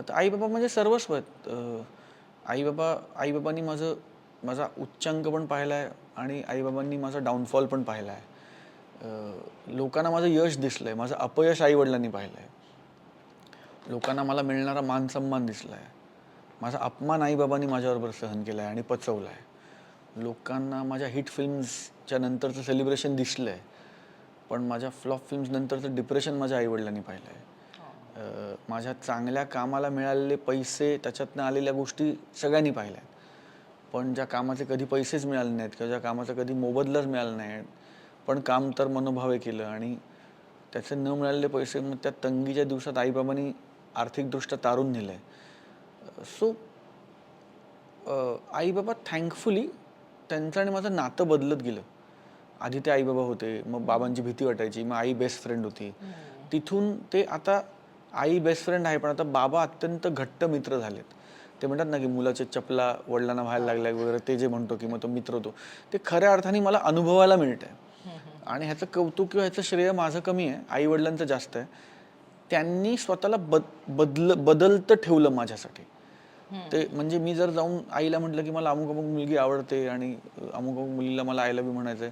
तर आई बाबा म्हणजे सर्वस्व आहेत. अ, आई बाबा आई बाबांनी माझं माझा उच्चांक पण पाहिला आहे आणि आईबाबांनी माझा डाऊनफॉल पण पाहिला आहे लोकांना माझं यश दिसलं आहे माझं अपयश आईवडिलांनी पाहिलं आहे लोकांना मला मिळणारा मान सन्मान दिसला आहे माझा अपमान आईबाबांनी माझ्याबरोबर सहन केला आहे आणि पचवला आहे लोकांना माझ्या हिट फिल्म्सच्या नंतरचं सेलिब्रेशन दिसलं आहे पण माझ्या फ्लॉप फिल्म्स नंतरचं डिप्रेशन माझ्या आईवडिलांनी पाहिलं आहे माझ्या चांगल्या कामाला मिळालेले पैसे त्याच्यातनं आलेल्या गोष्टी सगळ्यांनी पाहिल्या. आहेत पण ज्या कामाचे कधी पैसेच मिळाले नाहीत किंवा ज्या कामाचा कधी मोबदलाच मिळाला नाही पण काम तर मनोभावे केलं आणि त्याचे न मिळालेले पैसे मग त्या तंगीच्या दिवसात आईबाबांनी आर्थिकदृष्ट्या तारून नेलं आहे सो आई बाबा थँकफुली त्यांचं आणि माझं नातं बदलत गेलं. आधी ते आई बाबा होते मग बाबांची भीती वाटायची मग आई बेस्ट फ्रेंड होती. तिथून ते आता आई बेस्ट फ्रेंड आहे पण आता बाबा अत्यंत घट्ट मित्र झालेत. ते म्हणतात ना की मुलाच्या चपला वडिलांना व्हायला लागल्या वगैरे ते जे म्हणतो की मग तो मित्र होतो. ते खऱ्या अर्थाने मला अनुभवायला मिळतंय. आणि ह्याचं कौतुक किंवा ह्याचं श्रेय माझं कमी आहे आई वडिलांचं जास्त आहे. त्यांनी स्वतःला बद बदल बदलतं ठेवलं माझ्यासाठी. ते म्हणजे मी जर जाऊन आईला म्हटलं की मला अमुक अमुक मुलगी आवडते आणि अमुक अमुक मुलीला मला आयला बी म्हणायचंय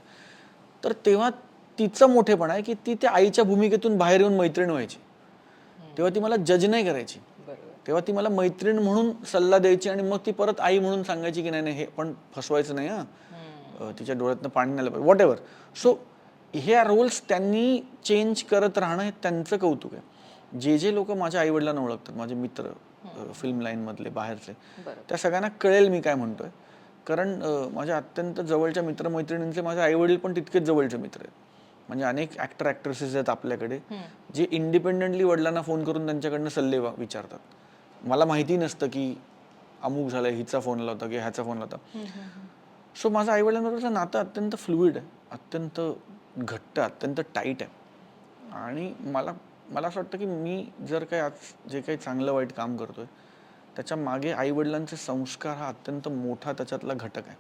तर तेव्हा तिचं मोठेपण आहे की ती त्या आईच्या भूमिकेतून बाहेर येऊन मैत्रीण व्हायची. तेव्हा ती मला जज नाही करायची. तेव्हा ती मला मैत्रीण म्हणून सल्ला द्यायची आणि मग ती परत आई म्हणून सांगायची की नाही नाही हे पण फसवायचं नाही हा. तिच्या डोळ्यातनं पाणी नाही पाहिजे. वॉट एव्हर सो ह्या रोल्स त्यांनी चेंज करत राहणं हे त्यांचं कौतुक आहे. जे जे लोक माझ्या आईवडिलांना ओळखतात माझे मित्र फिल्म लाईनमधले बाहेरचे त्या सगळ्यांना कळेल मी काय म्हणतोय. कारण माझ्या अत्यंत जवळच्या मित्रमैत्रिणींचे माझे आईवडील पण तितकेच जवळचे मित्र आहेत. म्हणजे अनेक ॲक्टर ॲक्ट्रेसेस आहेत आपल्याकडे जे इंडिपेंडेंटली वडिलांना फोन करून त्यांच्याकडनं सल्ले विचारतात. मला माहिती नसतं की अमुक झालं हिचा फोन लावता की ह्याचा फोन लावता सो माझं आईवडिलांबरोबरचं नातं अत्यंत फ्लुईड आहे अत्यंत घट्ट अत्यंत टाईट आहे. आणि मला मला असं वाटतं की मी जर काही आज जे काही चांगलं वाईट काम करतोय त्याच्यामागे आईवडिलांचे संस्कार हा अत्यंत मोठा त्याच्यातला घटक आहे.